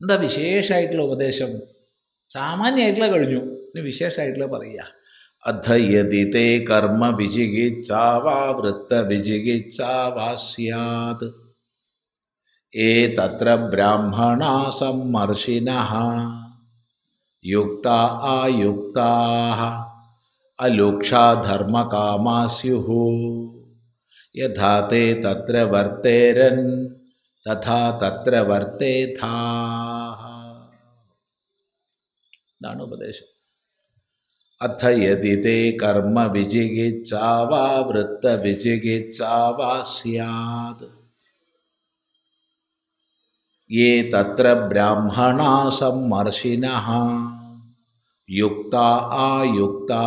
എന്താ വിശേഷമായിട്ടുള്ള ഉപദേശം? സാമാന്യമായിട്ടുള്ള കഴിഞ്ഞു. ഇനി വിശേഷമായിട്ടുള്ള പറയുക അധയതി തേ കർമ്മ വിജിഗിച്ചാവാ വൃത്ത വിജിഗിച്ചാവാ സ്യാത്. ഏ തത്ര ബ്രാഹ്മണാ സമ്മർഷിന. യുക്ത ആയുക്താ. അലുക്ഷാധർമ്മകാമാ സ്യുഹു യഥാ തേ തത്ര വർത്തേരൻ തഥാ തത്ര വർത്തേഥാ ഇതാണ് ഉപദേശം. അഥ യതി തേ കർമ്മ വിജിഗിച്ചാവാ വൃത്ത വിജിഗിച്ചാവാ സ്യാത്. യേ തത്ര ബ്രാഹ്മണാ സമ്മർഷിന യുക്ത ആയുക്താ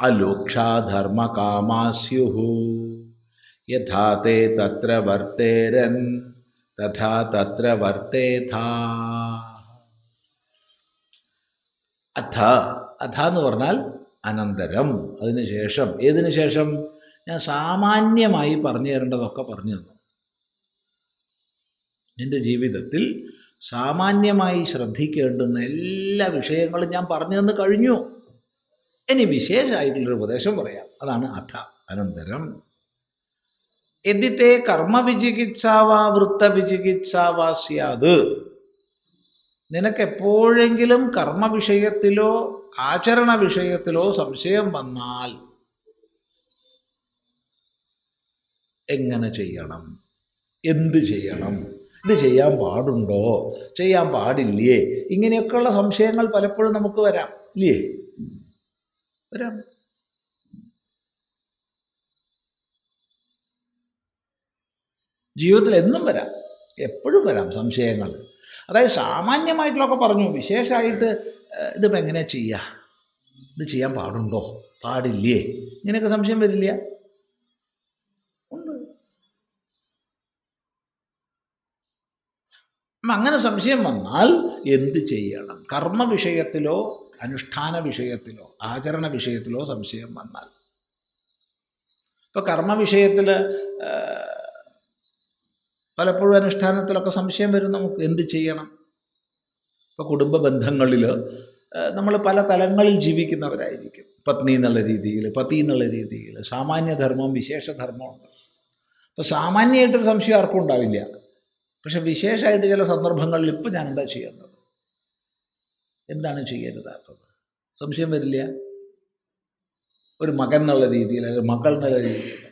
അലോക്ഷാധർമ്മകാമാ സ്യുഹു യഥാ തേ തത്ര വർത്തേരൻ തഥാ തത്ര വർത്തേഥാ. അഥ അഥ എന്ന് പറഞ്ഞാൽ അനന്തരം അതിന് ശേഷം. ഏതിനു ശേഷം? ഞാൻ സാമാന്യമായി പറഞ്ഞു തരേണ്ടതൊക്കെ പറഞ്ഞു തന്നു. നിന്റെ ജീവിതത്തിൽ സാമാന്യമായി ശ്രദ്ധിക്കേണ്ടുന്ന എല്ലാ വിഷയങ്ങളും ഞാൻ പറഞ്ഞു തന്നു കഴിഞ്ഞു. ഇനി വിശേഷമായിട്ടുള്ളൊരു ഉപദേശം പറയാം. അതാണ് അഥ അനന്തരം. എദിത്തെ കർമ്മവിചികിത്സാവാ വൃത്തവിചികിത്സാവാ സ്യാത് നിനക്ക് എപ്പോഴെങ്കിലും കർമ്മ വിഷയത്തിലോ ആചരണ വിഷയത്തിലോ സംശയം വന്നാൽ എങ്ങനെ ചെയ്യണം? എന്ത് ചെയ്യണം? ഇത് ചെയ്യാൻ പാടുണ്ടോ? ചെയ്യാൻ പാടില്ലേ? ഇങ്ങനെയൊക്കെയുള്ള സംശയങ്ങൾ പലപ്പോഴും നമുക്ക് വരാം. ഇല്ലേ? വരാം. ജീവിതത്തിൽ എന്നും വരാം. എപ്പോഴും വരാം സംശയങ്ങൾ. അതായത് സാമാന്യമായിട്ടുള്ളൊക്കെ പറഞ്ഞു. വിശേഷമായിട്ട് ഇതിപ്പോൾ എങ്ങനെ ചെയ്യുക ഇത് ചെയ്യാൻ പാടുണ്ടോ? പാടില്ലേ? ഇങ്ങനെയൊക്കെ സംശയം വരില്ല. ഉണ്ട്. അങ്ങനെ സംശയം വന്നാൽ എന്ത് ചെയ്യണം? കർമ്മ വിഷയത്തിലോ അനുഷ്ഠാന വിഷയത്തിലോ ആചരണ വിഷയത്തിലോ സംശയം വന്നാൽ. ഇപ്പോൾ കർമ്മ വിഷയത്തിൽ പലപ്പോഴും അനുഷ്ഠാനത്തിലൊക്കെ സംശയം വരും നമുക്ക് എന്ത് ചെയ്യണം? ഇപ്പോൾ കുടുംബ ബന്ധങ്ങളിൽ നമ്മൾ പല തലങ്ങളിൽ ജീവിക്കുന്നവരായിരിക്കും. പത്നി എന്നുള്ള രീതിയിൽ പതി എന്നുള്ള രീതിയിൽ സാമാന്യധർമ്മം വിശേഷധർമ്മമുണ്ട് അപ്പോൾ സാമാന്യമായിട്ടൊരു സംശയം ആർക്കും ഉണ്ടാവില്ല. പക്ഷെ വിശേഷമായിട്ട് ചില സന്ദർഭങ്ങളിൽ ഇപ്പം ഞാൻ എന്താ ചെയ്യേണ്ടത്? എന്താണ് ചെയ്യരുതാത്തത്? സംശയം വരില്ല? ഒരു മകൻ എന്നുള്ള രീതിയിൽ അല്ലെങ്കിൽ മകൾ എന്നുള്ള രീതിയിൽ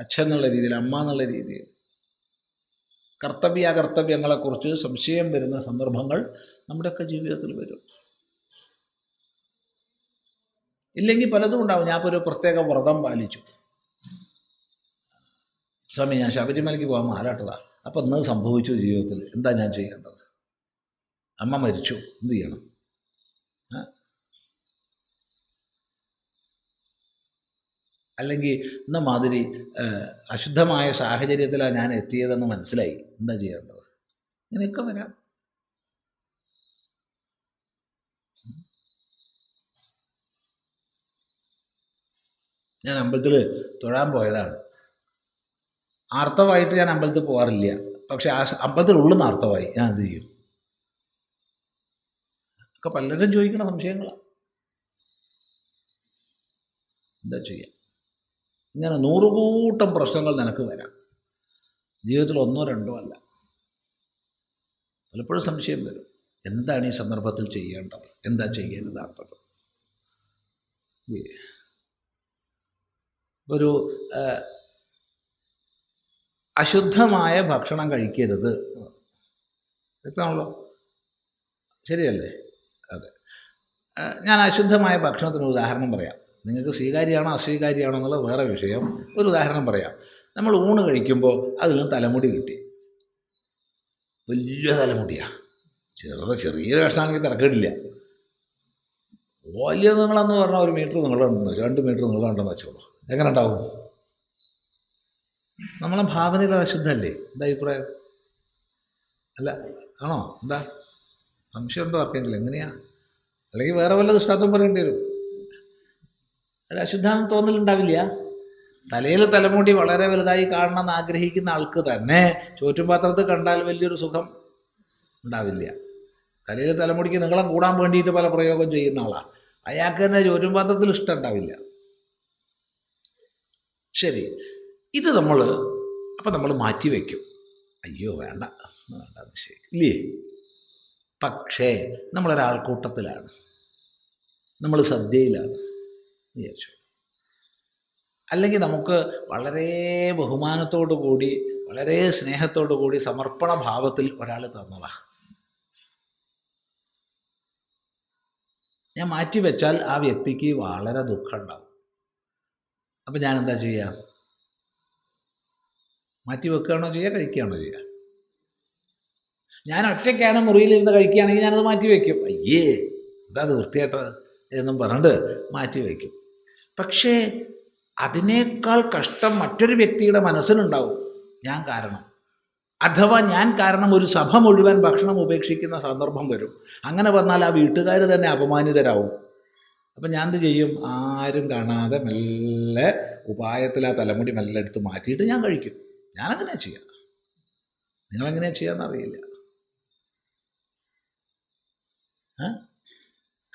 അച്ഛൻ എന്നുള്ള രീതിയിൽ അമ്മ എന്നുള്ള രീതിയിൽ കർത്തവ്യ അകർത്തവ്യങ്ങളെക്കുറിച്ച് സംശയം വരുന്ന സന്ദർഭങ്ങൾ നമ്മുടെയൊക്കെ ജീവിതത്തിൽ വരും. ഇല്ലെങ്കിൽ പലതും ഉണ്ടാവും. ഞാൻ ഒരു പ്രത്യേക വ്രതം പാലിച്ചു. സ്വാമി ഞാൻ ശബരിമലയ്ക്ക് പോകാൻ മാലാട്ടതാ അപ്പം ഇന്ന് സംഭവിച്ചു ജീവിതത്തിൽ. എന്താ ഞാൻ ചെയ്യേണ്ടത്? അമ്മ മരിച്ചു. എന്ത് ചെയ്യണം? അല്ലെങ്കിൽ ഇന്ന മാതിരി അശുദ്ധമായ സാഹചര്യത്തിലാണ് ഞാൻ എത്തിയതെന്ന് മനസ്സിലായി. എന്താ ചെയ്യേണ്ടത്? ഇങ്ങനെയൊക്കെ വരാം. ഞാൻ അമ്പലത്തിൽ തൊഴാൻ പോയതാണ്. ആർത്തവായിട്ട് ഞാൻ അമ്പലത്തിൽ പോകാറില്ല പക്ഷെ ആ നിന്ന് ആർത്തവായി ഞാൻ എന്ത് ചെയ്യും? ഒക്കെ പലരും ചോദിക്കണ സംശയങ്ങളാണ് എന്താ ചെയ്യുക ഇങ്ങനെ നൂറുകൂട്ടം പ്രശ്നങ്ങൾ നിനക്ക് വരാം. ജീവിതത്തിൽ ഒന്നോ രണ്ടോ അല്ല. പലപ്പോഴും സംശയം വരും. എന്താണ് ഈ സന്ദർഭത്തിൽ ചെയ്യേണ്ടത്? എന്താ ചെയ്യരുതാത്തത്? ഒരു അശുദ്ധമായ ഭക്ഷണം കഴിക്കരുത്. വ്യക്തമാണല്ലോ? ശരിയല്ലേ? അതെ. ഞാൻ അശുദ്ധമായ ഭക്ഷണത്തിന് ഉദാഹരണം പറയാം. നിങ്ങൾക്ക് സ്വീകാര്യമാണോ അസ്വീകാര്യമാണോ എന്നുള്ള വേറെ വിഷയം. ഒരു ഉദാഹരണം പറയാം. നമ്മൾ ഊണ് കഴിക്കുമ്പോൾ അതിൽ നിന്ന് തലമുടി കിട്ടി. വലിയ തലമുടിയാണ് ചെറുത് ചെറിയ കഷ്ണമാണെങ്കിൽ തിരക്കേടില്ല. വലിയ നിങ്ങളെന്ന് പറഞ്ഞാൽ ഒരു മീറ്റർ നീളമുണ്ടെന്ന് വെച്ചോ രണ്ട് മീറ്റർ നീളമുണ്ടെന്ന് വെച്ചോളൂ. എങ്ങനെ ഉണ്ടാവും? നമ്മളെ ഭാവനയിൽ അശുദ്ധമല്ലേ എന്താ അഭിപ്രായം? അല്ല ആണോ? എന്താ? സംശയമുണ്ടോ ആർക്കെങ്കിലും? എങ്ങനെയാ? അല്ലെങ്കിൽ വേറെ വല്ല ദുഷ്ടാത്വം പറയേണ്ടി വരും. അത് അശുദ്ധാന്ന് തോന്നലുണ്ടാവില്ല തലയിൽ തലമുടി വളരെ വലുതായി കാണണമെന്ന് ആഗ്രഹിക്കുന്ന ആൾക്ക് തന്നെ ചോറ്റുപാത്രത്തിൽ കണ്ടാൽ വലിയൊരു സുഖം ഉണ്ടാവില്ല. തലയിൽ തലമുടിക്ക് നീളം കൂടാൻ വേണ്ടിയിട്ട് പല പ്രയോഗം ചെയ്യുന്ന ആളാണ് അയാൾക്ക് തന്നെ ചോറ്റുപാത്രത്തിൽ ഇഷ്ടം ഉണ്ടാവില്ല. ശരി ഇത് നമ്മൾ അപ്പം നമ്മൾ മാറ്റി വയ്ക്കും അയ്യോ വേണ്ട. വേണ്ട ശരി. ഇല്ലേ? പക്ഷേ നമ്മളൊരാൾക്കൂട്ടത്തിലാണ്. നമ്മൾ സദ്യയിലാണ് വിചാരിച്ചു. അല്ലെങ്കിൽ നമുക്ക് വളരെ ബഹുമാനത്തോടു കൂടി വളരെ സ്നേഹത്തോടു കൂടി സമർപ്പണ ഭാവത്തിൽ ഒരാൾ തന്നതാ. ഞാൻ മാറ്റി വെച്ചാൽ ആ വ്യക്തിക്ക് വളരെ ദുഃഖം ഉണ്ടാവും. അപ്പം ഞാൻ എന്താ ചെയ്യുക മാറ്റി വെക്കുകയാണോ ചെയ്യുക കഴിക്കുകയാണോ ചെയ്യുക ഞാൻ ഒറ്റയ്ക്കാണ് മുറിയിലിരുന്ന് കഴിക്കുകയാണെങ്കിൽ ഞാനത് മാറ്റി വയ്ക്കും അയ്യേ എന്താ അത് വൃത്തിയായിട്ട് എന്നും പറഞ്ഞിട്ട് മാറ്റി വയ്ക്കും പക്ഷേ അതിനേക്കാൾ കഷ്ടം മറ്റൊരു വ്യക്തിയുടെ മനസ്സിനുണ്ടാവും. ഞാൻ കാരണം. അഥവാ ഞാൻ കാരണം ഒരു സഭ മുഴുവൻ ഭക്ഷണം ഉപേക്ഷിക്കുന്ന സന്ദർഭം വരും. അങ്ങനെ വന്നാൽ ആ വീട്ടുകാർ തന്നെ അപമാനിതരാവും. അപ്പം ഞാൻ എന്ത് ചെയ്യും? ആരും കാണാതെ മെല്ലെ ഉപായത്തിൽ ആ തലമുടി മെല്ലെ എടുത്ത് മാറ്റിയിട്ട് ഞാൻ കഴിക്കും. ഞാനങ്ങനെ ചെയ്യാം. നിങ്ങളെങ്ങനെയാണ് ചെയ്യാന്നറിയില്ല. ഏ?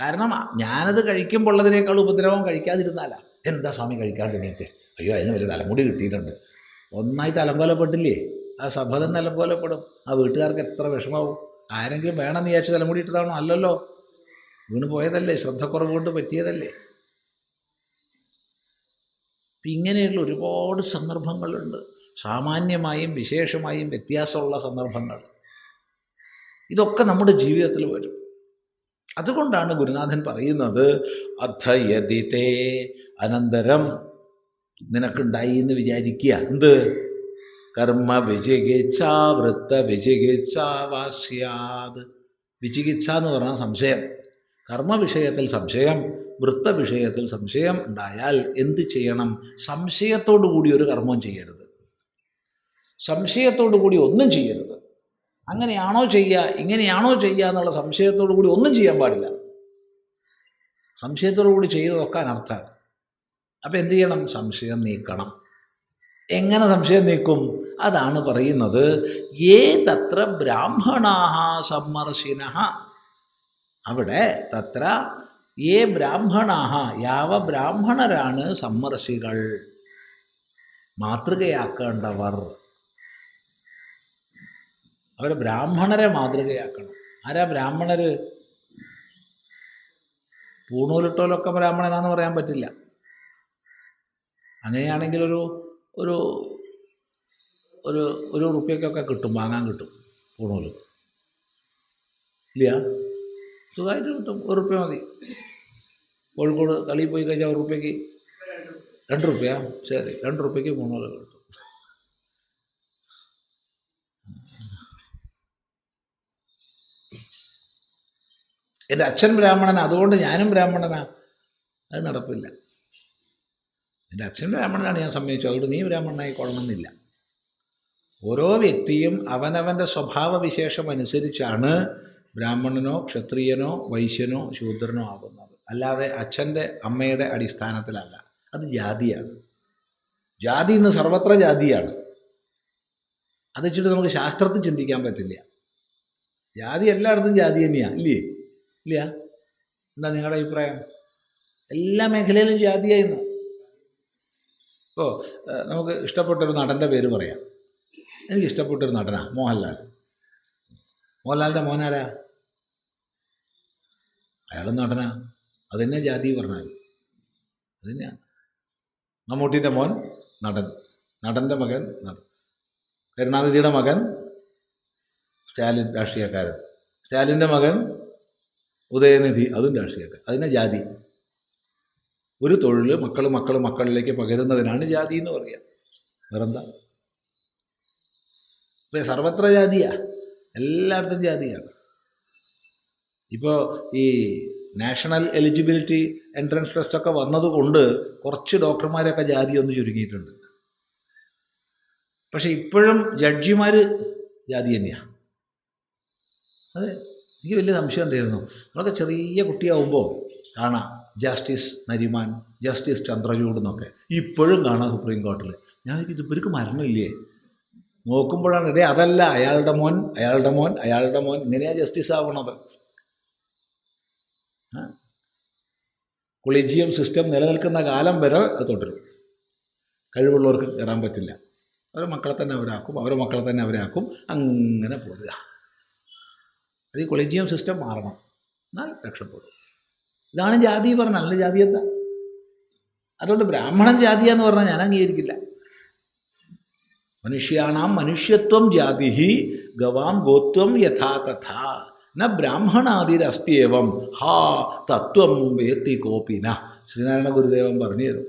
കാരണം ഞാനത് കഴിക്കുമ്പോൾ ഉള്ളതിനേക്കാൾ ഉപദ്രവം കഴിക്കാതിരുന്നാലാ. എന്താ സ്വാമി കഴിക്കാണ്ടിരുന്നിട്ട്? അയ്യോ അതിന് വലിയ തലമുടി കിട്ടിയിട്ടുണ്ട്. ഒന്നായിട്ട് അലങ്കോലപ്പെട്ടില്ലേ ആ സഭ തന്നെ അലങ്കോലപ്പെടും ആ വീട്ടുകാർക്ക് എത്ര വിഷമാവും. ആരെങ്കിലും വേണമെന്ന് വിചാരിച്ച് തലമുടി ഇട്ടതാണോ? അല്ലല്ലോ. വീണ് പോയതല്ലേ? ശ്രദ്ധക്കുറവ് കൊണ്ട് പറ്റിയതല്ലേ? ഇങ്ങനെയുള്ള ഒരുപാട് സന്ദർഭങ്ങളുണ്ട്. സാമാന്യമായും വിശേഷമായും വ്യത്യാസമുള്ള സന്ദർഭങ്ങൾ. ഇതൊക്കെ നമ്മുടെ ജീവിതത്തിൽ വരും. അതുകൊണ്ടാണ് ഗുരുനാഥൻ പറയുന്നത് അധയതിതേ അനന്തരം നിനക്കുണ്ടായി എന്ന് വിചാരിക്കുക. എന്ത്? കർമ്മ വിചികിത്സ വൃത്ത വിചികിത്സ വാസ്യാത്. വിചികിത്സ എന്ന് പറഞ്ഞാൽ സംശയം. കർമ്മ വിഷയത്തിൽ സംശയം വൃത്ത വിഷയത്തിൽ സംശയം ഉണ്ടായാൽ എന്ത് ചെയ്യണം? സംശയത്തോടു കൂടി ഒരു കർമ്മം ചെയ്യരുത്. സംശയത്തോടു കൂടി ഒന്നും ചെയ്യരുത്. അങ്ങനെയാണോ ചെയ്യുക ഇങ്ങനെയാണോ ചെയ്യുക എന്നുള്ള സംശയത്തോടു കൂടി ഒന്നും ചെയ്യാൻ പാടില്ല. സംശയത്തോടു കൂടി ചെയ്തതൊക്കെ അനർത്ഥമാണ് അപ്പം എന്ത് ചെയ്യണം? സംശയം നീക്കണം. എങ്ങനെ സംശയം നീക്കും? അതാണ് പറയുന്നത് ഏതത്ര തത്ര ബ്രാഹ്മണാഹ സമ്മർശിന അവിടെ തത്ര ഏ ബ്രാഹ്മണാഹ യാവ ബ്രാഹ്മണരാണ് സമ്മർശികൾ മാതൃകയാക്കേണ്ടവർ. അവരെ ബ്രാഹ്മണരെ മാതൃകയാക്കണം. ആരാ ബ്രാഹ്മണർ പൂണൂലിട്ടോലൊക്കെ ബ്രാഹ്മണനാന്ന് പറയാൻ പറ്റില്ല. അങ്ങനെയാണെങ്കിൽ ഒരു ഒരു ഒരു ഒരു റുപ്യക്കൊക്കെ കിട്ടും വാങ്ങാൻ കിട്ടും പൂണൂൽ. ഇല്ല സുഖമായിട്ട് കിട്ടും ഒരു റുപ്യ മതി. കോഴിക്കോട് കളി പോയി കഴിഞ്ഞാൽ ഒരു റുപ്യക്ക് രണ്ട് റുപ്യ? ശരി രണ്ട് റുപ്യക്ക് പൂണൂൽ കിട്ടും. എന്റെ അച്ഛൻ ബ്രാഹ്മണൻ അതുകൊണ്ട് ഞാനും ബ്രാഹ്മണനാ. അത് നടപ്പില്ല. എന്റെ അച്ഛൻ ബ്രാഹ്മണനാണ് ഞാൻ സമ്മതിച്ചു. അതുകൊണ്ട് നീ ബ്രാഹ്മണനായി കൊള്ളണമെന്നില്ല. ഓരോ വ്യക്തിയും അവനവന്റെ സ്വഭാവ വിശേഷം അനുസരിച്ചാണ് ബ്രാഹ്മണനോ ക്ഷത്രിയനോ വൈശ്യനോ ശൂദ്രനോ ആകുന്നത്. അല്ലാതെ അച്ഛന്റെ അമ്മയുടെ അടിസ്ഥാനത്തിലല്ല. അത് ജാതിയാണ്. ജാതി ഇന്ന് സർവത്ര ജാതിയാണ്. അത് വെച്ചിട്ട് നമുക്ക് ശാസ്ത്രത്തിൽ ചിന്തിക്കാൻ പറ്റില്ല. ജാതി എല്ലായിടത്തും ജാതി തന്നെയാണ് ഇല്ലേ? ഇല്ല? എന്താ നിങ്ങളുടെ അഭിപ്രായം? എല്ലാ മേഖലയിലും ജാതിയായിരുന്നു ഓ നമുക്ക് ഇഷ്ടപ്പെട്ടൊരു നടന്റെ പേര് പറയാം. എനിക്ക് ഇഷ്ടപ്പെട്ടൊരു നടനാ മോഹൻലാൽ. മോഹൻലാലിന്റെ മോനാരാ? അയാളും നടനാ. അതെന്നെ ജാതി പറഞ്ഞാൽ. അത് തന്നെയാണ് മമ്മൂട്ടിന്റെ മോൻ നടൻ. നടന്റെ മകൻ നടൻ. കരുണാനിധിയുടെ മകൻ സ്റ്റാലിൻ രാഷ്ട്രീയക്കാരൻ. സ്റ്റാലിന്റെ മകൻ ഉദയനിധി അതും രാഷ്ട്രീയക്കാർ. അതിനെ ജാതി. ഒരു തൊഴിൽ മക്കൾ മക്കൾ മക്കളിലേക്ക് പകരുന്നതിനാണ് ജാതി എന്ന് പറയുക വേറെന്താ? ഇപ്പം സർവത്ര ജാതിയാ. എല്ലായിടത്തും ജാതിയാണ്. ഇപ്പോൾ ഈ നാഷണൽ എലിജിബിലിറ്റി എൻട്രൻസ് ടെസ്റ്റൊക്കെ വന്നതുകൊണ്ട് കുറച്ച് ഡോക്ടർമാരൊക്കെ ജാതി ഒന്ന് ചുരുങ്ങിയിട്ടുണ്ട് പക്ഷെ ഇപ്പോഴും ജഡ്ജിമാർ ജാതി തന്നെയാണ് അതെ. എനിക്ക് വലിയ സംശയം ഉണ്ടായിരുന്നു. നമ്മളൊക്കെ ചെറിയ കുട്ടിയാവുമ്പോൾ കാണാം ജസ്റ്റിസ് നരിമാൻ ജസ്റ്റിസ് ചന്ദ്രചൂഡ് എന്നൊക്കെ. ഇപ്പോഴും കാണാം സുപ്രീം കോർട്ടിൽ ഞാൻ ഇത് ഇവർക്ക് മരണമില്ലേ? നോക്കുമ്പോഴാണ് ഇതേ അതല്ല അയാളുടെ മോൻ അയാളുടെ മോൻ അയാളുടെ മോൻ ഇങ്ങനെയാണ് ജസ്റ്റിസ് ആവണത്. കൊളീജിയം സിസ്റ്റം നിലനിൽക്കുന്ന കാലം വരെ അത് തുടരും. കഴിവുള്ളവർക്ക് കയറാൻ പറ്റില്ല. അവരെ മക്കളെ തന്നെ അവരാക്കും അവരെ മക്കളെ തന്നെ അവരാക്കും അങ്ങനെ പോരുക. അത് ഈ കൊളീജിയം സിസ്റ്റം മാറണം. എന്നാൽ രക്ഷപ്പെടും. ഇതാണ് ജാതി പറഞ്ഞ നല്ല ജാതി എന്താ? അതുകൊണ്ട് ബ്രാഹ്മണൻ ജാതി എന്ന് പറഞ്ഞാൽ ഞാൻ അംഗീകരിക്കില്ല. മനുഷ്യാണാം മനുഷ്യത്വം ജാതി ഗവാം ഗോത്വം യഥാ തഥാ ന ബ്രാഹ്മണാതിരസ്ത്യവം ഹാ തത്വം വേത്തി കോപിന. ശ്രീനാരായണ ഗുരുദേവൻ പറഞ്ഞു തരും.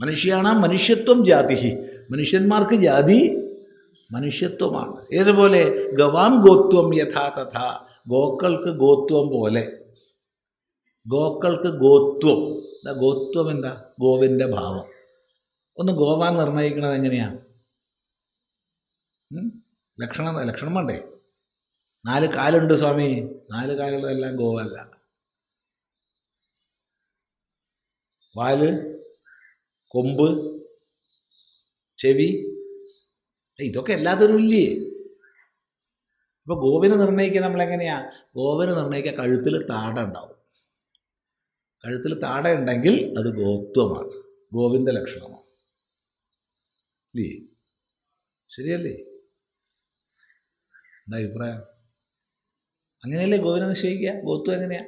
മനുഷ്യാണാം മനുഷ്യത്വം ജാതി മനുഷ്യന്മാർക്ക് ജാതി മനുഷ്യത്വമാണ്. ഏതുപോലെ? ഗവാം ഗോത്വം യഥാ തഥാ. ഗോക്കൾക്ക് ഗോത്വം പോലെ. ഗോക്കൾക്ക് ഗോത്വം. ഗോത്വം എന്താ? ഗോവിന്റെ ഭാവം. ഒന്ന് ഗോവാൻ നിർണയിക്കുന്നത് എങ്ങനെയാണ് ലക്ഷണം ലക്ഷണം വേണ്ടേ? നാല് കാലുണ്ട് സ്വാമി. നാല് കാലുള്ളതെല്ലാം ഗോവല്ല വാൽ കൊമ്പ് ചെവി ഇതൊക്കെ എല്ലാത്തിനും ഇല്ലേ? അപ്പോൾ ഗോവിന് നിർണയിക്കുക നമ്മളെങ്ങനെയാ? ഗോവിന് നിർണയിക്കുക കഴുത്തിൽ താട ഉണ്ടാവും. കഴുത്തിൽ താട ഉണ്ടെങ്കിൽ അത് ഗോത്വമാണ്. ഗോവിന്ദ ലക്ഷണമാണ്. ഇല്ലേ? ശരിയല്ലേ? എന്താ അഭിപ്രായം? അങ്ങനെയല്ലേ ഗോവിനെ നിശ്ചയിക്കുക? ഗോത്വം എങ്ങനെയാ?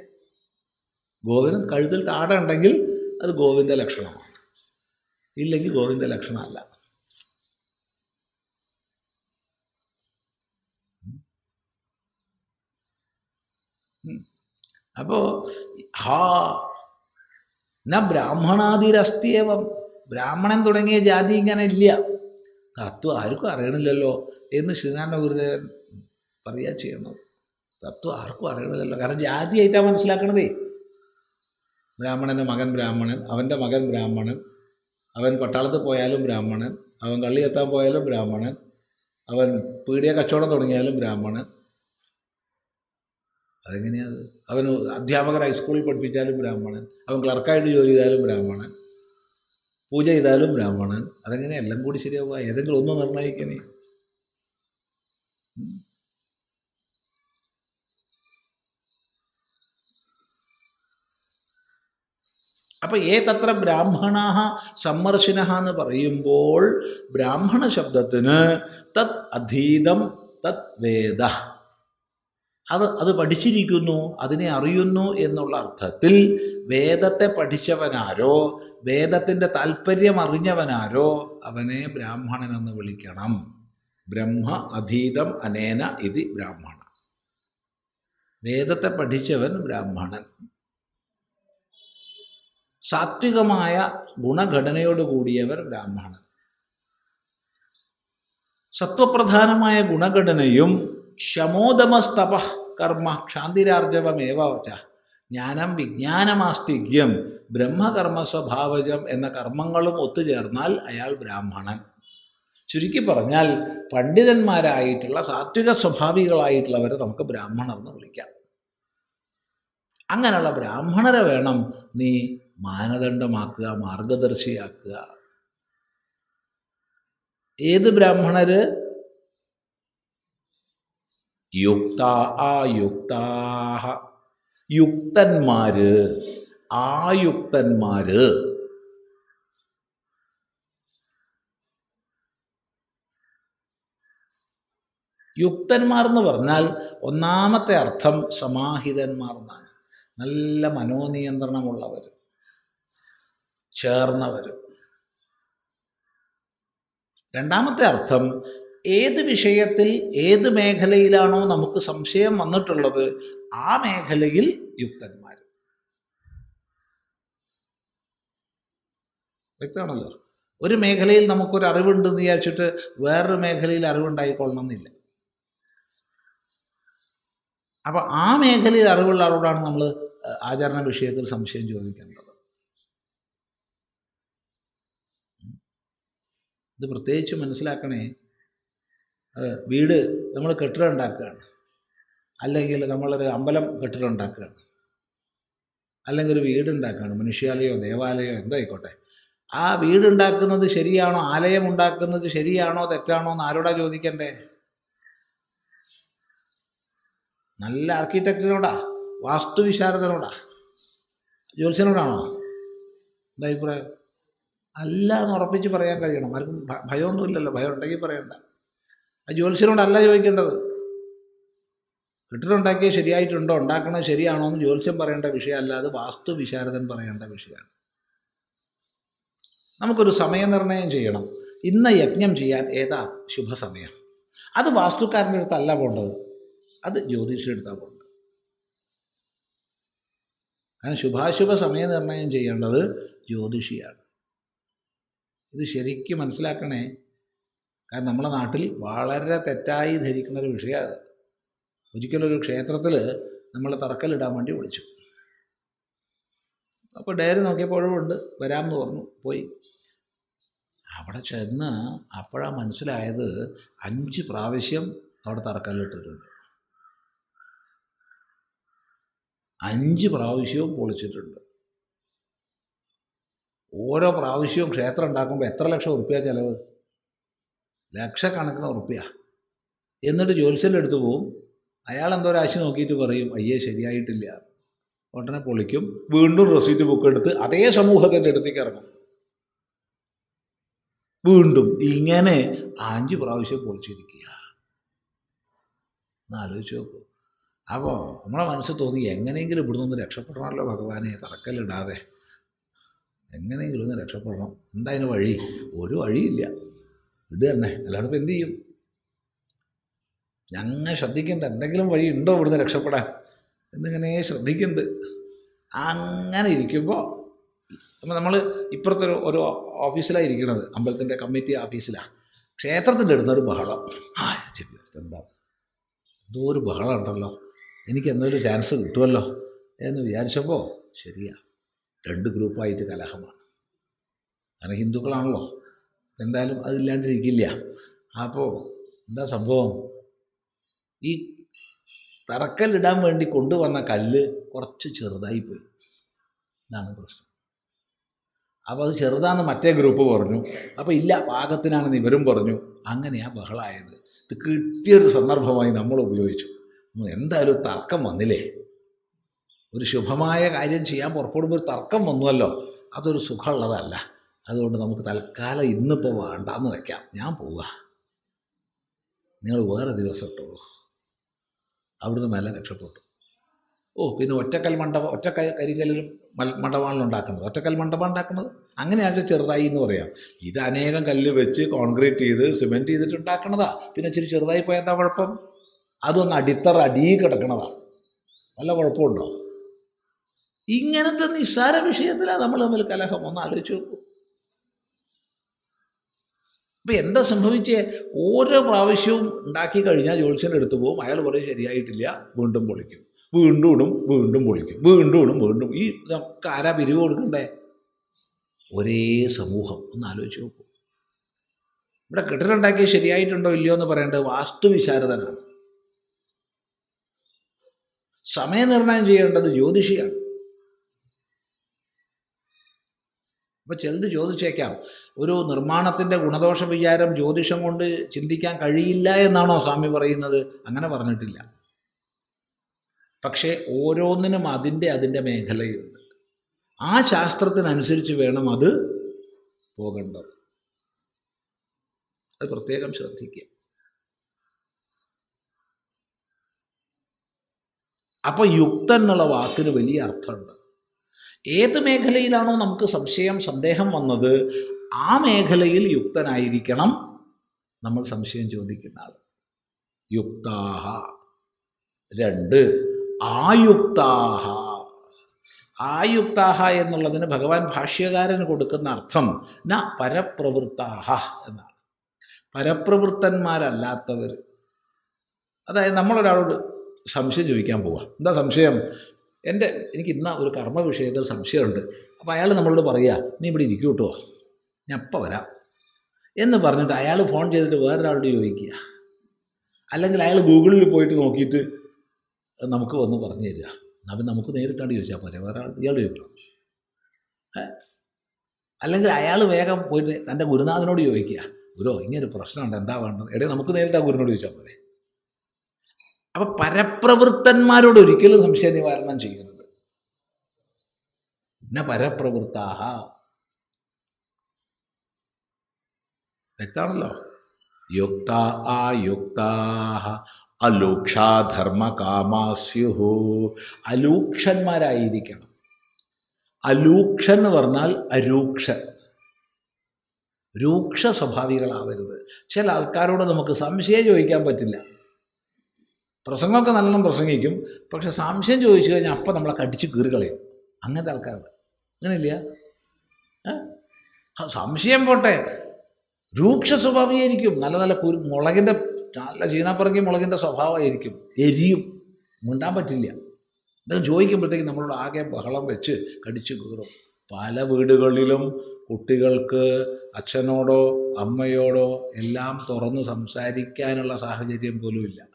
ഗോവിന് കഴുത്തിൽ താട ഉണ്ടെങ്കിൽ അത് ഗോവിന്ദ ലക്ഷണമാണ്. ഇല്ലെങ്കിൽ ഗോവിന്ദ ലക്ഷണമല്ല. അപ്പോൾ ഹാ ന ബ്രാഹ്മണാതിരസ്ത്യവം ബ്രാഹ്മണൻ തുടങ്ങിയ ജാതി ഇങ്ങനെ ഇല്ല. തത്വം ആർക്കും അറിയണില്ലല്ലോ എന്ന് ശ്രീനാരായണ ഗുരുദേവൻ പറയുക ചെയ്യണം തത്വം ആർക്കും അറിയണില്ലല്ലോ. കാരണം ജാതിയായിട്ടാണ് മനസ്സിലാക്കണതേ. ബ്രാഹ്മണന്റെ മകൻ ബ്രാഹ്മണൻ അവന്റെ മകൻ ബ്രാഹ്മണൻ അവൻ പട്ടാളത്ത് പോയാലും ബ്രാഹ്മണൻ അവൻ കള്ളി എത്താൻ പോയാലും ബ്രാഹ്മണൻ അവൻ പീടിയ കച്ചവടം തുടങ്ങിയാലും ബ്രാഹ്മണൻ അതെങ്ങനെയാണ് അവൻ അധ്യാപകർ ഹൈസ്കൂളിൽ പഠിപ്പിച്ചാലും ബ്രാഹ്മണൻ. അവൻ ക്ലർക്കായിട്ട് ജോലി ചെയ്താലും ബ്രാഹ്മണൻ. പൂജ ചെയ്താലും ബ്രാഹ്മണൻ. അതെങ്ങനെ എല്ലാം കൂടി ശരിയാവുക. ഏതെങ്കിലും ഒന്ന് നിർണയിക്കണേ അപ്പം തത്ര ബ്രാഹ്മണ സമ്മർശിന എന്ന് പറയുമ്പോൾ ബ്രാഹ്മണ ശബ്ദത്തിന് തത് അധീതം തത് വേദ. അത് അത് പഠിച്ചിരിക്കുന്നു അതിനെ അറിയുന്നു എന്നുള്ള അർത്ഥത്തിൽ വേദത്തെ പഠിച്ചവനാരോ വേദത്തിന്റെ താല്പര്യം അറിഞ്ഞവനാരോ അവനെ ബ്രാഹ്മണനെന്ന് വിളിക്കണം. ബ്രഹ്മ അധീതം അനേന ഇതി ബ്രാഹ്മണ. വേദത്തെ പഠിച്ചവൻ ബ്രാഹ്മണൻ. സാത്വികമായ ഗുണഘടനയോട് കൂടിയവർ ബ്രാഹ്മണൻ. സത്വപ്രധാനമായ ഗുണഘടനയും ശമോദമസ്തപ കർമ്മ ക്ഷാന്തിരാർജവമേവച്ച ജ്ഞാനം വിജ്ഞാനമാസ്തിക്യം ബ്രഹ്മകർമ്മ സ്വഭാവജം എന്ന കർമ്മങ്ങളും ഒത്തുചേർന്നാൽ അയാൾ ബ്രാഹ്മണൻ. ചുരുക്കി പറഞ്ഞാൽ പണ്ഡിതന്മാരായിട്ടുള്ള സാത്വിക സ്വഭാവികളായിട്ടുള്ളവരെ നമുക്ക് ബ്രാഹ്മണർ എന്ന് വിളിക്കാം. അങ്ങനെയുള്ള ബ്രാഹ്മണരെ വേണം നീ മാനദണ്ഡമാക്കുക മാർഗദർശിയാക്കുക. ഏത് ബ്രാഹ്മണര്? യുക്ത ആയുക്താഹ യുക്തന്മാര് ആയുക്തന്മാര് യുക്തന്മാർ എന്ന് പറഞ്ഞാൽ ഒന്നാമത്തെ അർത്ഥം സമാഹിതന്മാർ എന്നാണ് നല്ല മനോനിയന്ത്രണമുള്ളവർ ചേർന്നവർ രണ്ടാമത്തെ അർത്ഥം ഏത് വിഷയത്തിൽ ഏത് മേഖലയിലാണോ നമുക്ക് സംശയം വന്നിട്ടുള്ളത് ആ മേഖലയിൽ യുക്തന്മാർ വ്യക്തമാണല്ലോ. ഒരു മേഖലയിൽ നമുക്കൊരു അറിവുണ്ടെന്ന് വിചാരിച്ചിട്ട് വേറൊരു മേഖലയിൽ അറിവുണ്ടായിക്കൊള്ളണം എന്നില്ല അപ്പോൾ ആ മേഖലയിൽ അറിവുള്ള ആളോടാണ് നമ്മൾ ആചരണ വിഷയത്തിൽ സംശയം ചോദിക്കേണ്ടത്. ഇത് പ്രത്യേകിച്ച് മനസ്സിലാക്കണേ വീട് നമ്മൾ കെട്ടിടം ഉണ്ടാക്കുകയാണ്. അല്ലെങ്കിൽ നമ്മളൊരു അമ്പലം കെട്ടിടം ഉണ്ടാക്കുകയാണ്. അല്ലെങ്കിൽ ഒരു വീടുണ്ടാക്കുകയാണ് മനുഷ്യാലയോ ദേവാലയോ എന്തോ ആയിക്കോട്ടെ. ആ വീടുണ്ടാക്കുന്നത് ശരിയാണോ? ആലയം ഉണ്ടാക്കുന്നത് ശരിയാണോ? തെറ്റാണോ എന്ന് ആരോടാ ചോദിക്കണ്ടേ? നല്ല ആർക്കിടെക്റ്റിനോടാ വാസ്തുവിശാരദനോടാ ജ്യോത്സ്യനോടാണോ? എന്താ അഭിപ്രായം? അല്ല എന്ന് ഉറപ്പിച്ച് പറയാൻ കഴിയണം. ആർക്കും ഭയമൊന്നുമില്ലല്ലോ ഭയം ഉണ്ടെങ്കിൽ പറയണ്ട. ജ്യോത്സ്യനോടല്ല ചോദിക്കേണ്ടത്. കെട്ടിടമുണ്ടാക്കിയത് ശരിയായിട്ടുണ്ടോ? ഉണ്ടാക്കണത് ശരിയാണോ എന്ന് ജ്യോത്സ്യം പറയേണ്ട വിഷയമല്ല അത് വാസ്തു വിശാരദൻ പറയേണ്ട വിഷയമാണ്. നമുക്കൊരു സമയനിർണയം ചെയ്യണം. ഇന്ന് യജ്ഞം ചെയ്യാൻ ഏതാ ശുഭസമയം? അത് വാസ്തുക്കാരന്റെ അടുത്തല്ല പോകേണ്ടത് അത് ജ്യോതിഷയുടെ അടുത്താണ് പോകേണ്ടത് കാരണം ശുഭാശുഭ സമയനിർണയം ചെയ്യേണ്ടത് ജ്യോതിഷിയാണ്. ഇത് ശരിക്കും മനസ്സിലാക്കണേ കാരണം നമ്മുടെ നാട്ടിൽ വളരെ തെറ്റായി ധരിക്കുന്ന ഒരു വിഷയമാണ് ഒരിക്കലൊരു ക്ഷേത്രത്തിൽ നമ്മൾ തറക്കല്ലിടാൻ വേണ്ടി വിളിച്ചു. അപ്പോൾ ഡയറി നോക്കിയപ്പോഴും ഉണ്ട് വരാമെന്ന് പറഞ്ഞു പോയി. അവിടെ ചെന്ന് അപ്പോഴാണ് മനസ്സിലായത് അഞ്ച് പ്രാവശ്യം അവിടെ തറക്കല്ലിട്ടിട്ടുണ്ട്. അഞ്ച് പ്രാവശ്യവും പൊളിച്ചിട്ടുണ്ട്. ഓരോ പ്രാവശ്യവും ക്ഷേത്രം ഉണ്ടാക്കുമ്പോൾ എത്ര ലക്ഷം ഉറുപ്പ്യ ചിലവ്? ലക്ഷക്കണക്കിന് ഉറുപ്പ്യ എന്നിട്ട് ജ്യോത്സ്യന്റെ അടുത്ത് പോവും. അയാൾ എന്തോ രാശി നോക്കിയിട്ട് പറയും അയ്യേ ശരിയായിട്ടില്ല. ഉടനെ പൊളിക്കും. വീണ്ടും റെസീറ്റ് ബുക്ക് എടുത്ത് അതേ സമൂഹത്തിന്റെ അടുത്തേക്ക് ഇറങ്ങും. വീണ്ടും ഇങ്ങനെ അഞ്ച് പ്രാവശ്യം പൊളിച്ചിരിക്കുക. എന്നാലോചിച്ച് നോക്കൂ. അപ്പോൾ നമ്മളെ മനസ്സ് തോന്നി എങ്ങനെയെങ്കിലും ഇവിടുന്ന് ഒന്ന് രക്ഷപ്പെടണമല്ലോ ഭഗവാനെ തറക്കല്ലിടാതെ. എങ്ങനെയെങ്കിലും ഒന്ന് രക്ഷപ്പെടണം. എന്താ അതിന് വഴി? ഒരു വഴിയില്ല. ഇത് തന്നെ. അല്ലാണ്ട് ഇപ്പം എന്ത് ചെയ്യും? ഞങ്ങൾ ശ്രദ്ധിക്കേണ്ട. എന്തെങ്കിലും വഴി ഉണ്ടോ ഇവിടുന്ന് രക്ഷപ്പെടാൻ? എന്നിങ്ങനെ ശ്രദ്ധിക്കുന്നുണ്ട് അങ്ങനെ ഇരിക്കുമ്പോൾ അപ്പം നമ്മൾ ഇപ്പുറത്തെ ഒരു ഓഫീസിലാണ് ഇരിക്കുന്നത് അമ്പലത്തിന്റെ കമ്മിറ്റി ഓഫീസിലാണ് ക്ഷേത്രത്തിന്റെ അടുത്തൊരു ബഹളം. ആ ശരി എന്താ? എന്തോ ഒരു ബഹളം ഉണ്ടല്ലോ. എനിക്ക് എന്തൊരു ചാൻസ് കിട്ടുമല്ലോ എന്ന് വിചാരിച്ചപ്പോൾ ശരിയാ. രണ്ട് ഗ്രൂപ്പായിട്ട് കലഹമാണ്. കാരണം ഹിന്ദുക്കളാണല്ലോ. എന്തായാലും അതില്ലാണ്ടിരിക്കില്ല അപ്പോൾ എന്താ സംഭവം? ഈ തറക്കല്ലിടാൻ വേണ്ടി കൊണ്ടുവന്ന കല്ല് കുറച്ച് ചെറുതായി പോയി. ഇതാണ് പ്രശ്നം. അപ്പോൾ അത് ചെറുതാന്ന് മറ്റേ ഗ്രൂപ്പ് പറഞ്ഞു. അപ്പോൾ ഇല്ല പാകത്തിനാണെന്ന് ഇവരും പറഞ്ഞു. അങ്ങനെയാണ് ബഹളായത്. ഇത് കിട്ടിയൊരു സന്ദർഭമായി നമ്മൾ ഉപയോഗിച്ചു. എന്തായാലും തർക്കം വന്നില്ലേ? ഒരു ശുഭമായ കാര്യം ചെയ്യാൻ പുറപ്പെടുമ്പോൾ ഒരു തർക്കം വന്നുവല്ലോ. അതൊരു സുഖമുള്ളതല്ല. അതുകൊണ്ട് നമുക്ക് തൽക്കാലം ഇന്നിപ്പോൾ വേണ്ടാന്ന് വയ്ക്കാം ഞാൻ പോവുക നിങ്ങൾ വേറെ ദിവസം ഇട്ടോളൂ അവിടുന്ന് മെല്ലെ രക്ഷപ്പെട്ടു. ഓ പിന്നെ ഒറ്റക്കൽ മണ്ഡപം ഒറ്റക്കൽ ക- കരിങ്കല്ലിലും മണ്ഡപമാണല്ലോ ഉണ്ടാക്കുന്നത്. ഒറ്റക്കൽ മണ്ഡപം ഉണ്ടാക്കുന്നത്? അങ്ങനെയാണ് ചെറുതായി എന്ന് പറയാം. ഇത് അനേകം കല്ല് വെച്ച് കോൺക്രീറ്റ് ചെയ്ത് സിമെന്റ് ചെയ്തിട്ട് ഉണ്ടാക്കണതാ. പിന്നെ ഇച്ചിരി ചെറുതായി പോയാൽ എന്താ കുഴപ്പം? അതൊന്ന് അടിത്തറ അടിയിൽ കിടക്കണതാ. വല്ല കുഴപ്പമുണ്ടോ? ഇങ്ങനത്തെ നിസ്സാര വിഷയത്തിലാണ് നമ്മൾ തമ്മിൽ കലഹം. ഒന്ന് ആലോചിച്ച് നോക്കൂ. അപ്പം എന്താ സംഭവിച്ചേ? ഓരോ പ്രാവശ്യവും ഉണ്ടാക്കി കഴിഞ്ഞാൽ ജോത്സ്യന്റെ അടുത്ത് പോകും. അയാൾ പറയും ശരിയായിട്ടില്ല. വീണ്ടും പൊളിക്കും. വീണ്ടും ഇടും. വീണ്ടും പൊളിക്കും. വീണ്ടും ഇടും. വീണ്ടും ഈ ഇതൊക്കെ ആരാ പിരിവ് കൊടുക്കണ്ടേ? ഒരേ സമൂഹം. ഒന്ന് ആലോചിച്ച് നോക്കൂ. ഇവിടെ കെട്ടിടം ഉണ്ടാക്കിയത് ശരിയായിട്ടുണ്ടോ ഇല്ലയോ എന്ന് പറയേണ്ടത് വാസ്തുവിശാരദനാണ് സമയനിർണയം ചെയ്യേണ്ടത് ജ്യോതിഷിയാണ്. അപ്പോൾ ചിലത് ചോദിച്ചേക്കാം. ഒരു നിർമ്മാണത്തിന്റെ ഗുണദോഷ വിചാരം ജ്യോതിഷം കൊണ്ട് ചിന്തിക്കാൻ കഴിയില്ല എന്നാണോ സ്വാമി പറയുന്നത്? അങ്ങനെ പറഞ്ഞിട്ടില്ല. പക്ഷേ ഓരോന്നിനും അതിന്റെ അതിന്റെ മേഖലയുണ്ട്. ആ ശാസ്ത്രത്തിനനുസരിച്ച് വേണം അത് പോകേണ്ടത്. അത് പ്രത്യേകം ശ്രദ്ധിക്കുക. അപ്പോൾ യുക്തം എന്നുള്ള വാക്കിന് വലിയ അർത്ഥമുണ്ട്. ഏത് മേഖലയിലാണോ നമുക്ക് സംശയം സന്ദേഹം വന്നത് ആ മേഖലയിൽ യുക്തനായിരിക്കണം നമ്മൾ സംശയം ചോദിക്കുന്ന ആൾ. യുക്താഹ. രണ്ട് ആയുക്താഹ. ആയുക്താഹ എന്നുള്ളതിന് ഭഗവാൻ ഭാഷ്യകാരന് കൊടുക്കുന്ന അർത്ഥം ന പരപ്രവൃത്താഹ എന്നാണ്. പരപ്രവൃത്തന്മാരല്ലാത്തവർ അതായത് നമ്മളൊരാളോട് സംശയം ചോദിക്കാൻ പോവാം. എന്താ സംശയം? എന്റെ എനിക്ക് ഇന്ന ഒരു കർമ്മ വിഷയത്തിൽ സംശയമുണ്ട്. അപ്പോൾ അയാൾ നമ്മളോട് പറയുക നീ ഇവിടെ ഇരിക്കൂ കേട്ടോ. ഞാൻ അപ്പം വരാം. എന്ന് പറഞ്ഞിട്ട് അയാൾ ഫോൺ ചെയ്തിട്ട് വേറൊരാളോട് ചോദിക്കുക. അല്ലെങ്കിൽ അയാൾ ഗൂഗിളിൽ പോയിട്ട് നോക്കിയിട്ട് നമുക്ക് വന്ന് പറഞ്ഞു തരിക. അപ്പം നമുക്ക് നേരിട്ടാണ് ചോദിച്ചാൽ പോരെ. വേറെ ഇയാൾ ചോദിക്കണം. അല്ലെങ്കിൽ അയാൾ വേഗം പോയിട്ട് തന്റെ ഗുരുനാഥനോട് ചോദിക്കുക. ഗുരു ഇങ്ങനൊരു പ്രശ്നമുണ്ട്. എന്താ വേണ്ടത്? എടേ നമുക്ക് നേരിട്ട് ആ ഗുരുനോട് ചോദിച്ചാൽ പോരെ. അപ്പം പരപ്രവൃത്തന്മാരോട് ഒരിക്കലും സംശയ നിവാരണം ചെയ്യരുത്. പിന്നെ പരപ്രവൃത്താഹ. വ്യക്താണല്ലോ യുക്ത ആയുക്താഹ. അലൂക്ഷാധർമ്മകാമാസ്യുഹു അലൂക്ഷന്മാരായിരിക്കണം. അലൂക്ഷൻ എന്ന് പറഞ്ഞാൽ അരൂക്ഷൻ. രൂക്ഷ സ്വഭാവികളാവരുത്. ചില ആൾക്കാരോട് നമുക്ക് സംശയം ചോദിക്കാൻ പറ്റില്ല. പ്രസംഗമൊക്കെ നല്ലോണം പ്രസംഗിക്കും. പക്ഷെ സംശയം ചോദിച്ചു കഴിഞ്ഞാൽ അപ്പം നമ്മളെ കടിച്ച് കീറി കളയും. അങ്ങനത്തെ ആൾക്കാരുണ്ട്. അങ്ങനെയില്ല? സംശയം പോട്ടെ. രൂക്ഷ സ്വഭാവമായിരിക്കും നല്ല നല്ല കുരു മുളകിന്റെ നല്ല ചീനാപ്പറങ്ങി മുളകിന്റെ സ്വഭാവമായിരിക്കും. എരിയും. മുണ്ടാൻ പറ്റില്ല. ഇത് ചോദിക്കുമ്പോഴത്തേക്ക് നമ്മളോട് ആകെ ബഹളം വെച്ച് കടിച്ച് കീറും. പല വീടുകളിലും കുട്ടികൾക്ക് അച്ഛനോടോ അമ്മയോടോ എല്ലാം തുറന്ന് സംസാരിക്കാനുള്ള സാഹചര്യം പോലും ഇല്ല.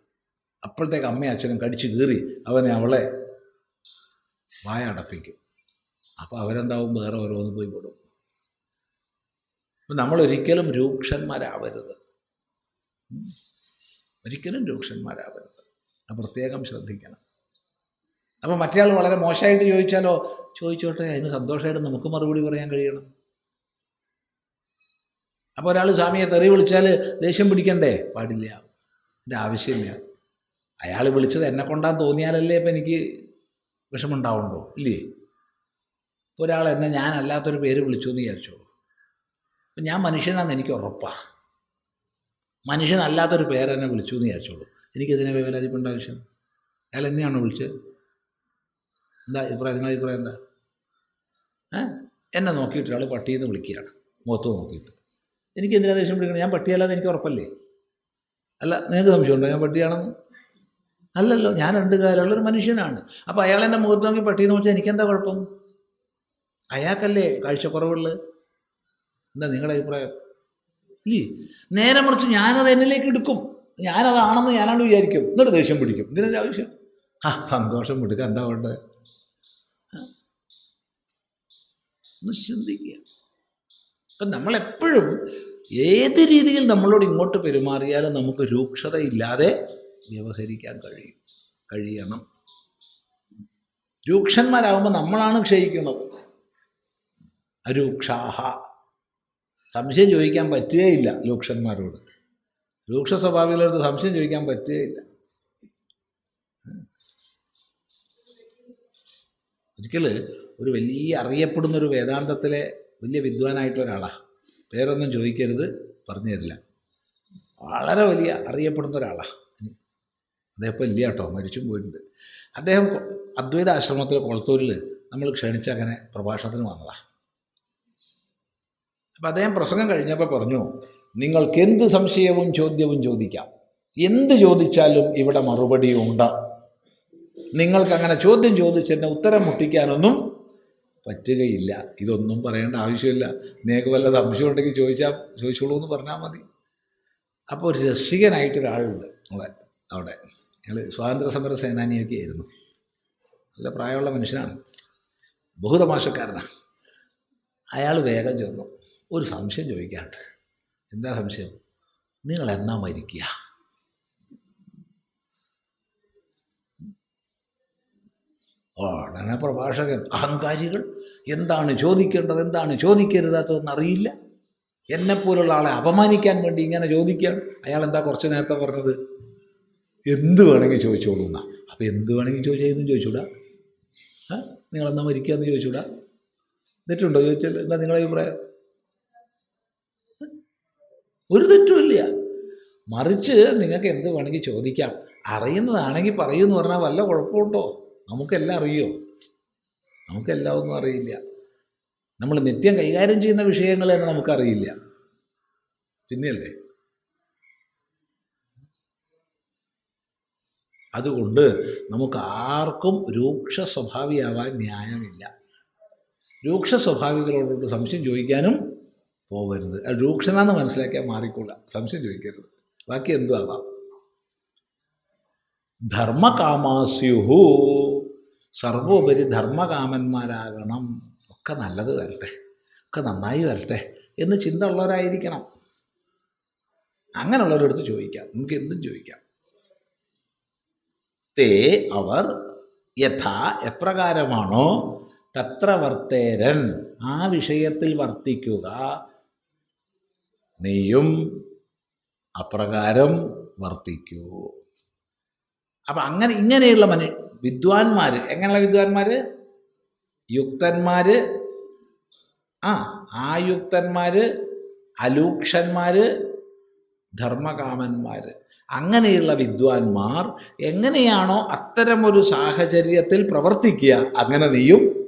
അപ്പോഴത്തേക്ക് അമ്മയും അച്ഛനും കടിച്ചു കീറി അവനെ അവളെ വായ അടപ്പിക്കും അപ്പോൾ അവരെന്താവും? വേറെ ഓരോന്ന് പോയി വിടും അപ്പം നമ്മൾ ഒരിക്കലും രൂക്ഷന്മാരാവരുത് ഒരിക്കലും രൂക്ഷന്മാരാവരുത്. അത് പ്രത്യേകം ശ്രദ്ധിക്കണം. അപ്പോൾ മറ്റേ ആൾ വളരെ മോശമായിട്ട് ചോദിച്ചാലോ? ചോദിച്ചോട്ടെ അതിന് സന്തോഷമായിട്ട് നമുക്ക് മറുപടി പറയാൻ കഴിയണം. അപ്പോൾ ഒരാൾ സ്വാമിയെ തെറി വിളിച്ചാൽ ദേഷ്യം പിടിക്കണ്ടേ? പാടില്ല. എന്റെ ആവശ്യമില്ല. അയാൾ വിളിച്ചത് എന്നെ കൊണ്ടാൻ തോന്നിയാലല്ലേ ഇപ്പം എനിക്ക് വിഷമമുണ്ടാവുണ്ടോ ഇല്ലേ? ഒരാൾ എന്നെ ഞാനല്ലാത്തൊരു പേര് വിളിച്ചു എന്ന് വിചാരിച്ചോളൂ അപ്പം ഞാൻ മനുഷ്യനാണെന്ന് എനിക്ക് ഉറപ്പാണ് മനുഷ്യനല്ലാത്തൊരു പേരെന്നെ വിളിച്ചു എന്ന് വിചാരിച്ചോളൂ. എനിക്കെതിനെ വേവലാതിപ്പേണ്ട ആവശ്യം? അയാൾ എന്നെയാണോ വിളിച്ചത്? എന്താ അഭിപ്രായം? നിങ്ങളുടെ അഭിപ്രായം എന്താ? എന്നെ നോക്കിയിട്ട് ഒരാൾ പട്ടിയെന്ന് വിളിക്കുകയാണ്. മുഖത്ത് നോക്കിയിട്ട്. എനിക്ക് എന്തിനാ ദേഷ്യം പിടിക്കണം? ഞാൻ പട്ടിയല്ലാതെ എനിക്ക് ഉറപ്പല്ലേ? അല്ല നിങ്ങൾക്ക് സംശയമുണ്ടോ? ഞാൻ പട്ടിയാണെന്ന്? അല്ലല്ലോ ഞാൻ രണ്ട് കാലമുള്ളൊരു മനുഷ്യനാണ്. അപ്പോൾ അയാൾ എന്റെ മുഖത്ത് നോക്കി പട്ടിയെന്ന് വെച്ചാൽ എനിക്കെന്താ കുഴപ്പം? അയാൾക്കല്ലേ കാഴ്ചക്കുറവുള്ളത് എന്താ നിങ്ങളുടെ അഭിപ്രായം? ഇല്ലേ? നേരെ മറിച്ച് ഞാനത് എന്നിലേക്ക് എടുക്കും. ഞാനതാണെന്ന് ഞാനാണ് വിചാരിക്കും. എന്നിട്ട് ദേഷ്യം പിടിക്കും. ഇതിനൊരു ആവശ്യം? ആ സന്തോഷം പിടിക്കുക എന്താ വേണ്ടത്? ഒന്ന് ചിന്തിക്കുക. അപ്പം നമ്മളെപ്പോഴും ഏത് രീതിയിൽ നമ്മളോട് ഇങ്ങോട്ട് പെരുമാറിയാലും നമുക്ക് രൂക്ഷതയില്ലാതെ വ്യവഹരിക്കാൻ കഴിയും കഴിയണം. രൂക്ഷന്മാരാകുമ്പോൾ നമ്മളാണ് ക്ഷയിക്കുന്നത്. അരൂക്ഷാഹ. സംശയം ചോദിക്കാൻ പറ്റുകയില്ല രൂക്ഷന്മാരോട്. രൂക്ഷ സ്വഭാവികളടുത്ത് സംശയം ചോദിക്കാൻ പറ്റുകയില്ല. ഒരിക്കൽ ഒരു വലിയ അറിയപ്പെടുന്ന ഒരു വേദാന്തത്തിലെ വലിയ വിദ്വാനായിട്ടുള്ള ഒരാളാണ് പേരൊന്നും ചോദിക്കരുത് പറഞ്ഞു തരില്ല വളരെ വലിയ അറിയപ്പെടുന്ന ഒരാളാണ് അദ്ദേഹം ഇപ്പോൾ ഇല്ല കേട്ടോ മരിച്ചും പോയിട്ടുണ്ട്. അദ്ദേഹം അദ്വൈത ആശ്രമത്തിൽ കൊളത്തൂരിൽ നമ്മൾ ക്ഷണിച്ച് അങ്ങനെ പ്രഭാഷണത്തിന് വന്നതാണ് അപ്പം അദ്ദേഹം പ്രസംഗം കഴിഞ്ഞപ്പോൾ പറഞ്ഞു നിങ്ങൾക്ക് എന്ത് സംശയവും ചോദ്യവും ചോദിക്കാം? എന്ത് ചോദിച്ചാലും ഇവിടെ മറുപടിയുണ്ട് നിങ്ങൾക്ക് അങ്ങനെ ചോദ്യം ചോദിച്ചതിന് ഉത്തരം മുട്ടിക്കാനൊന്നും പറ്റുകയില്ല. ഇതൊന്നും പറയേണ്ട ആവശ്യമില്ല. നിങ്ങൾക്ക് വല്ല സംശയം ഉണ്ടെങ്കിൽ ചോദിച്ചാൽ ചോദിച്ചോളൂ എന്ന് പറഞ്ഞാൽ മതി. അപ്പോൾ ഒരു രസികനായിട്ട് ഒരാളുണ്ട് അവിടെ അവിടെ. അയാൾ സ്വാതന്ത്ര്യ സമര സേനാനിയൊക്കെ ആയിരുന്നു. നല്ല പ്രായമുള്ള മനുഷ്യനാണ്. ബഹുതമാശക്കാരനാണ് അയാൾ വേഗം ചെന്നു ഒരു സംശയം ചോദിക്കാനുണ്ട്. എന്താ സംശയം? നിങ്ങൾ എന്നാ മരിക്കുക? ഉടനെ പ്രഭാഷകൻ അഹങ്കാരികൾ എന്താണ് ചോദിക്കേണ്ടത് എന്താണ് ചോദിക്കരുതാത്തതെന്ന് അറിയില്ല. എന്നെപ്പോലുള്ള ആളെ അപമാനിക്കാൻ വേണ്ടി ഇങ്ങനെ ചോദിക്കുകയാണ്. അയാൾ എന്താ കുറച്ച് നേരത്തെ പറഞ്ഞത്? എന്ത് വേണമെങ്കിൽ ചോദിച്ചോളൂ എന്നാ. അപ്പം എന്ത് വേണമെങ്കിൽ ചോദിച്ചാൽ ഇതും ചോദിച്ചൂടാ. നിങ്ങളെന്നാ മരിക്കുക എന്ന് ചോദിച്ചൂടാ. തെറ്റുണ്ടോ? ചോദിച്ചാൽ എന്താ നിങ്ങളെ അഭിപ്രായം? ഒരു തെറ്റുമില്ല മറിച്ച് നിങ്ങൾക്ക് എന്ത് വേണമെങ്കിൽ ചോദിക്കാം. അറിയുന്നതാണെങ്കിൽ പറയൂ എന്ന് പറഞ്ഞാൽ വല്ല കുഴപ്പമുണ്ടോ? നമുക്കെല്ലാം അറിയോ? നമുക്കെല്ലാം ഒന്നും അറിയില്ല. നമ്മൾ നിത്യം കൈകാര്യം ചെയ്യുന്ന വിഷയങ്ങൾ തന്നെ നമുക്കറിയില്ല. പിന്നെയല്ലേ? അതുകൊണ്ട് നമുക്ക് ആർക്കും രൂക്ഷ സ്വഭാവിയാവാൻ ന്യായമില്ല. രൂക്ഷ സ്വഭാവികളോടുള്ള സംശയം ചോദിക്കാനും പോകരുത് രൂക്ഷനാന്ന് മനസ്സിലാക്കിയാൽ മാറിക്കൂട സംശയം ചോദിക്കരുത്. ബാക്കി എന്തും ധർമ്മകാമാസ്യുഹു സർവോപരി ധർമ്മകാമന്മാരാകണം. ഒക്കെ നല്ലത് വരട്ടെ. ഒക്കെ നന്നായി വരട്ടെ എന്ന് ചിന്ത ഉള്ളവരായിരിക്കണം. അങ്ങനെയുള്ളവരടുത്ത് ചോദിക്കാം. നമുക്ക് എന്തും ചോദിക്കാം. തേ അവർ യഥാ എപ്രകാരമാണോ തത്ര വർത്തേരൻ. ആ വിഷയത്തിൽ വർത്തിക്കുക. നീയും അപ്രകാരം വർത്തിക്കൂ. അപ്പം അങ്ങനെ ഇങ്ങനെയുള്ള മനു വിദ്വാൻമാർ എങ്ങനെയുള്ള വിദ്വാൻമാർ യുക്തന്മാർ ആ ആയുക്തന്മാർ അലൂക്ഷന്മാർ ധർമ്മകാമന്മാർ അങ്ങനെയുള്ള വിദ്വാൻമാർ എങ്ങനെയാണോ അത്തരമൊരു സാഹചര്യത്തിൽ പ്രവർത്തിക്കുക അങ്ങനെ നീയും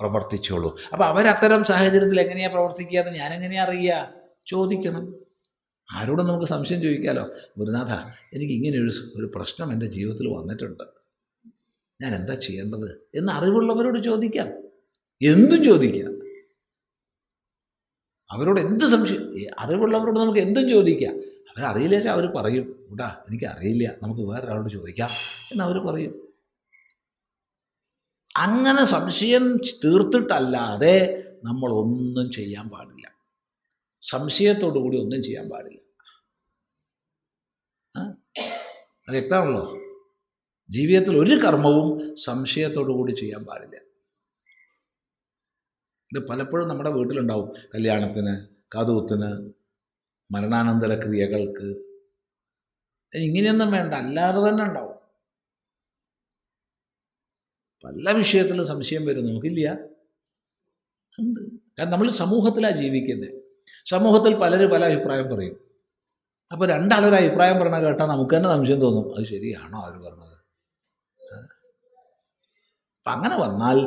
പ്രവർത്തിച്ചോളൂ. അപ്പം അവരത്തരം സാഹചര്യത്തിൽ എങ്ങനെയാണ് പ്രവർത്തിക്കുക എന്ന് ഞാനെങ്ങനെയാണ് അറിയുക? ചോദിക്കണം. ആരോടും നമുക്ക് സംശയം ചോദിക്കാമല്ലോ ഗുരുനാഥ എനിക്ക് ഇങ്ങനെ ഒരു പ്രശ്നം എന്റെ ജീവിതത്തിൽ വന്നിട്ടുണ്ട്. ഞാൻ എന്താ ചെയ്യേണ്ടത്? എന്ന് അറിവുള്ളവരോട് ചോദിക്കാം. എന്തും ചോദിക്കാം. അവരോട് എന്ത് സംശയം അറിവുള്ളവരോട് നമുക്ക് എന്തും ചോദിക്കാം. അവരറിയില്ല അവർ പറയും. കൂട്ടാ എനിക്കറിയില്ല. നമുക്ക് വേറൊരാളോട് ചോദിക്കാം എന്നവർ പറയും. അങ്ങനെ സംശയം തീർത്തിട്ടല്ലാതെ നമ്മൾ ഒന്നും ചെയ്യാൻ പാടില്ല. സംശയത്തോടു കൂടി ഒന്നും ചെയ്യാൻ പാടില്ല? അത് വ്യക്തമാണല്ലോ ജീവിതത്തിൽ ഒരു കർമ്മവും സംശയത്തോടു കൂടി ചെയ്യാൻ പാടില്ല. ഇത് പലപ്പോഴും നമ്മുടെ വീട്ടിലുണ്ടാവും. കല്യാണത്തിന് കാതുകുത്തിന് മരണാനന്തര ക്രിയകൾക്ക് ഇങ്ങനെയൊന്നും വേണ്ട അല്ലാതെ തന്നെ ഉണ്ടാവും. പല വിഷയത്തിലും സംശയം വരും നമുക്കില്ല. ഉണ്ട് കാരണം നമ്മൾ സമൂഹത്തിലാണ് ജീവിക്കുന്നത്. സമൂഹത്തിൽ പലരും പല അഭിപ്രായം പറയും. അപ്പോൾ രണ്ടാളൊരു അഭിപ്രായം പറഞ്ഞ കേട്ടാൽ നമുക്ക് തന്നെ സംശയം തോന്നും അത് ശരിയാണോ അവർ പറഞ്ഞത്? അപ്പം അങ്ങനെ വന്നാൽ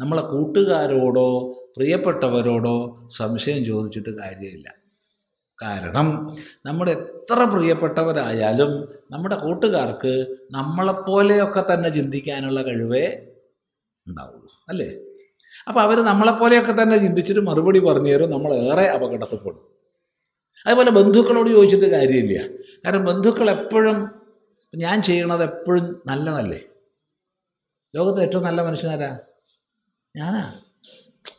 നമ്മളെ കൂട്ടുകാരോടോ പ്രിയപ്പെട്ടവരോടോ സംശയം ചോദിച്ചിട്ട് കാര്യമില്ല. കാരണം നമ്മുടെ എത്ര പ്രിയപ്പെട്ടവരായാലും നമ്മുടെ കൂട്ടുകാർക്ക് നമ്മളെപ്പോലെയൊക്കെ തന്നെ ചിന്തിക്കാനുള്ള കഴിവേ ഉണ്ടാവുള്ളൂ അല്ലേ? അപ്പോൾ അവർ നമ്മളെപ്പോലെയൊക്കെ തന്നെ ചിന്തിച്ചിട്ട് മറുപടി പറഞ്ഞു തരും ഏറെ അപകടത്തിൽപ്പെടും. അതുപോലെ ബന്ധുക്കളോട് ചോദിച്ചിട്ട് കാര്യമില്ല. കാരണം ബന്ധുക്കൾ എപ്പോഴും ഞാൻ ചെയ്യണത് എപ്പോഴും നല്ലതല്ലേ? ലോകത്തെ ഏറ്റവും നല്ല മനുഷ്യനാരാ? ഞാനാ?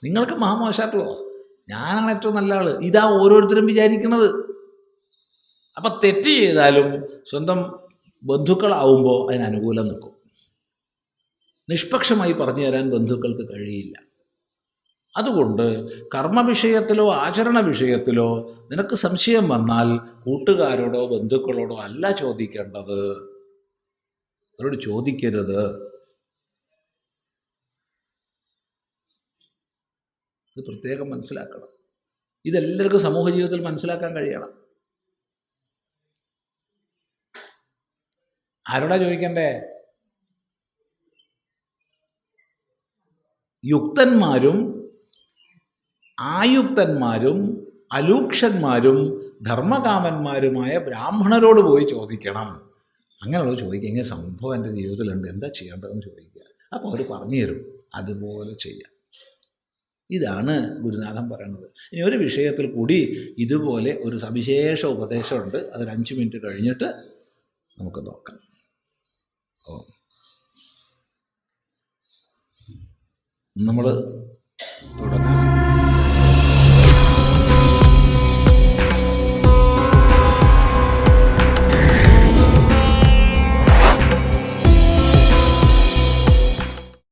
നിങ്ങൾക്ക് മഹാമോശായിട്ടുള്ളോ ഞാനാണ് ഏറ്റവും നല്ല ആൾ. ഇതാ ഓരോരുത്തരും വിചാരിക്കുന്നത് അപ്പം തെറ്റ് ചെയ്താലും സ്വന്തം ബന്ധുക്കളാവുമ്പോൾ അതിന് അനുകൂലം നിൽക്കും. നിഷ്പക്ഷമായി പറഞ്ഞു തരാൻ ബന്ധുക്കൾക്ക് കഴിയില്ല. അതുകൊണ്ട് കർമ്മ വിഷയത്തിലോ ആചരണ വിഷയത്തിലോ നിനക്ക് സംശയം വന്നാൽ കൂട്ടുകാരോടോ ബന്ധുക്കളോടോ അല്ല ചോദിക്കേണ്ടത്. അവരോട് ചോദിക്കരുത്. ഇത് പ്രത്യേകം മനസ്സിലാക്കണം. ഇതെല്ലാവർക്കും സമൂഹ ജീവിതത്തിൽ മനസ്സിലാക്കാൻ കഴിയണം. ആരോടാ ചോദിക്കണ്ടേ? യുക്തന്മാരും ആയുക്തന്മാരും അലൂക്ഷന്മാരും ധർമ്മകാമന്മാരുമായ ബ്രാഹ്മണരോട് പോയി ചോദിക്കണം. അങ്ങനെയുള്ളത് ചോദിക്കുക ഇങ്ങനെ സംഭവം എന്റെ ജീവിതത്തിലുണ്ട് എന്താ ചെയ്യേണ്ടതെന്ന് ചോദിക്കുക. അപ്പോൾ അവർ പറഞ്ഞു തരും അതുപോലെ ചെയ്യാം. ഇതാണ് ഗുരുനാഥൻ പറയുന്നത്. ഇനി ഒരു വിഷയത്തിൽ കൂടി ഇതുപോലെ ഒരു സവിശേഷ ഉപദേശമുണ്ട്. അതൊരു അഞ്ച് മിനിറ്റ് കഴിഞ്ഞിട്ട് നമുക്ക് നോക്കാം. ഓ. നമ്മൾ തുടങ്ങാൻ